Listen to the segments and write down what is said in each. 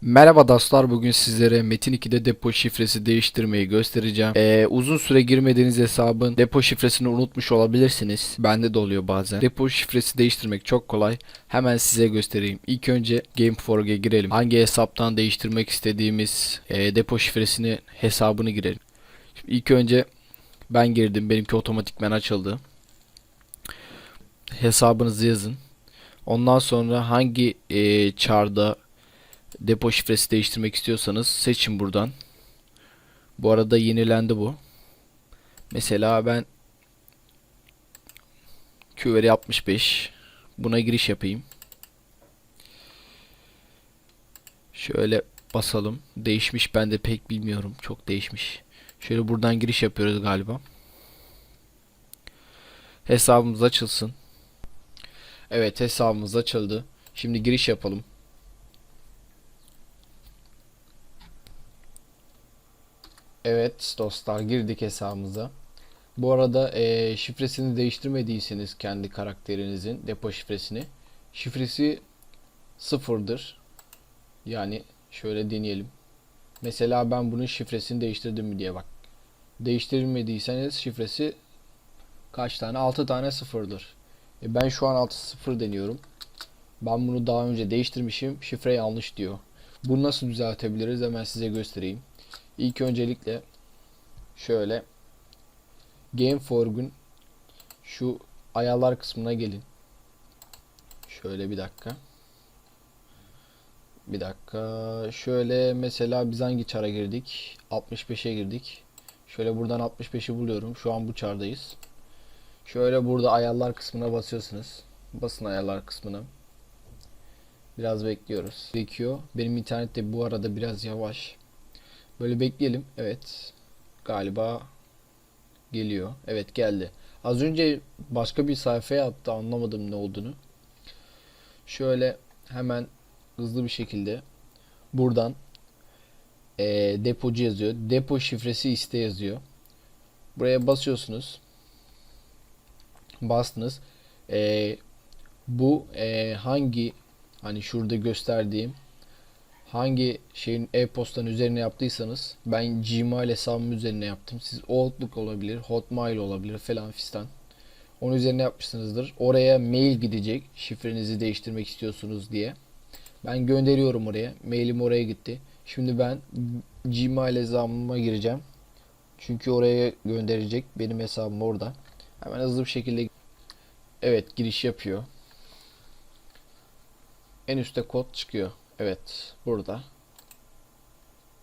Merhaba dostlar bugün sizlere Metin 2'de depo şifresi değiştirmeyi göstereceğim. Ee, uzun süre girmediğiniz hesabın depo şifresini unutmuş olabilirsiniz. Bende de oluyor bazen. Depo şifresi değiştirmek çok kolay. Hemen size göstereyim. İlk önce Game4G'e girelim. Hangi hesaptan değiştirmek istediğimiz e, depo şifresini hesabını girelim. Şimdi ilk önce ben girdim. Benimki otomatikmen açıldı. Hesabınızı yazın. Ondan sonra hangi e, çarda depo şifresi değiştirmek istiyorsanız seçin buradan. Bu arada yenilendi bu. Mesela ben Qveri 65 buna giriş yapayım. Şöyle basalım. Değişmiş ben de pek bilmiyorum. Çok değişmiş. Şöyle buradan giriş yapıyoruz galiba. Hesabımız açılsın. Evet hesabımız açıldı. Şimdi giriş yapalım. Evet dostlar girdik hesabımıza. Bu arada eee, şifresini değiştirmediyseniz kendi karakterinizin depo şifresini şifresi sıfırdır. Yani şöyle deneyelim. Mesela ben bunun şifresini değiştirdim mi diye bak. Değiştirmediyseniz şifresi kaç tane? 6 tane sıfırdır. E ben şu an 6 sıfır deniyorum. Ben bunu daha önce değiştirmişim. Şifre yanlış diyor. Bunu nasıl düzeltebiliriz? Hemen size göstereyim. İlk öncelikle şöyle Gameforg'un şu ayarlar kısmına gelin. Şöyle bir dakika. Bir dakika. Şöyle mesela biz hangi çara girdik? 65'e girdik. Şöyle buradan 65'i buluyorum. Şu an bu çardayız. Şöyle burada ayarlar kısmına basıyorsunuz. Basın ayarlar kısmına. Biraz bekliyoruz. Gerekiyor. Benim internet de bu arada biraz yavaş. Böyle bekleyelim. Evet. Galiba geliyor. Evet geldi. Az önce başka bir sayfaya attı. Anlamadım ne olduğunu. Şöyle hemen hızlı bir şekilde buradan eee, depocu yazıyor. Depo şifresi iste yazıyor. Buraya basıyorsunuz. Bastınız. Eee, bu eee, hangi hani şurada gösterdiğim hangi şeyin e-postanın üzerine yaptıysanız ben Gmail hesabım üzerine yaptım. Siz Outlook olabilir, Hotmail olabilir falan fistan. Onun üzerine yapmışsınızdır. Oraya mail gidecek şifrenizi değiştirmek istiyorsunuz diye. Ben gönderiyorum oraya. Mailim oraya gitti. Şimdi ben Gmail hesabıma gireceğim. Çünkü oraya gönderecek. Benim hesabım orada. Hemen hızlı bir şekilde Evet giriş yapıyor. En üstte kod çıkıyor. Evet, burada.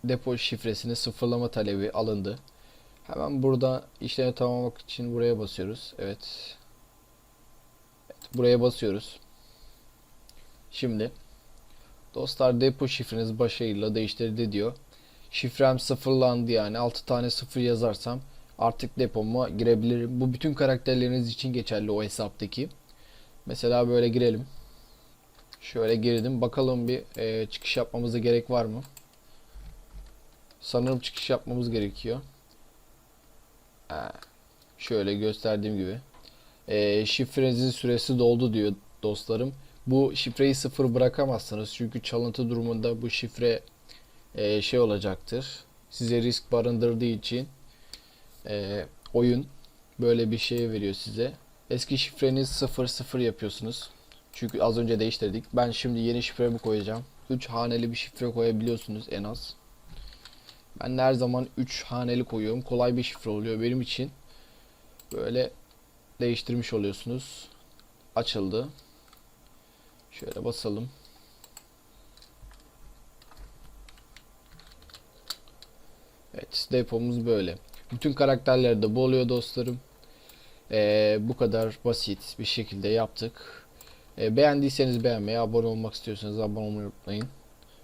Depo şifresini sıfırlama talebi alındı. Hemen burada işlemi tamamlamak için buraya basıyoruz. Evet. Evet, buraya basıyoruz. Şimdi dostlar depo şifreniz başarıyla değiştirildi diyor. Şifrem sıfırlandı yani 6 tane sıfır yazarsam artık depoma girebilirim. Bu bütün karakterleriniz için geçerli o hesaptaki. Mesela böyle girelim. Şöyle girdim. Bakalım bir e, çıkış yapmamıza gerek var mı? Sanırım çıkış yapmamız gerekiyor. Ha, şöyle gösterdiğim gibi. E, şifrenizin süresi doldu diyor dostlarım. Bu şifreyi sıfır bırakamazsınız. Çünkü çalıntı durumunda bu şifre e, şey olacaktır. Size risk barındırdığı için e, oyun böyle bir şey veriyor size. Eski şifreniz 00 yapıyorsunuz. Çünkü az önce değiştirdik. Ben şimdi yeni şifremi koyacağım. 3 haneli bir şifre koyabiliyorsunuz en az. Ben de her zaman 3 haneli koyuyorum. Kolay bir şifre oluyor benim için. Böyle değiştirmiş oluyorsunuz. Açıldı. Şöyle basalım. Evet depomuz böyle. Bütün karakterlerde bu oluyor dostlarım. Ee, bu kadar basit bir şekilde yaptık. E, beğendiyseniz beğenmeyi, abone olmak istiyorsanız abone olmayı unutmayın.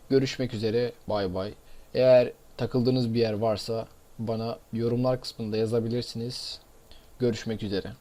Görüşmek üzere. Bay bay. Eğer takıldığınız bir yer varsa bana yorumlar kısmında yazabilirsiniz. Görüşmek üzere.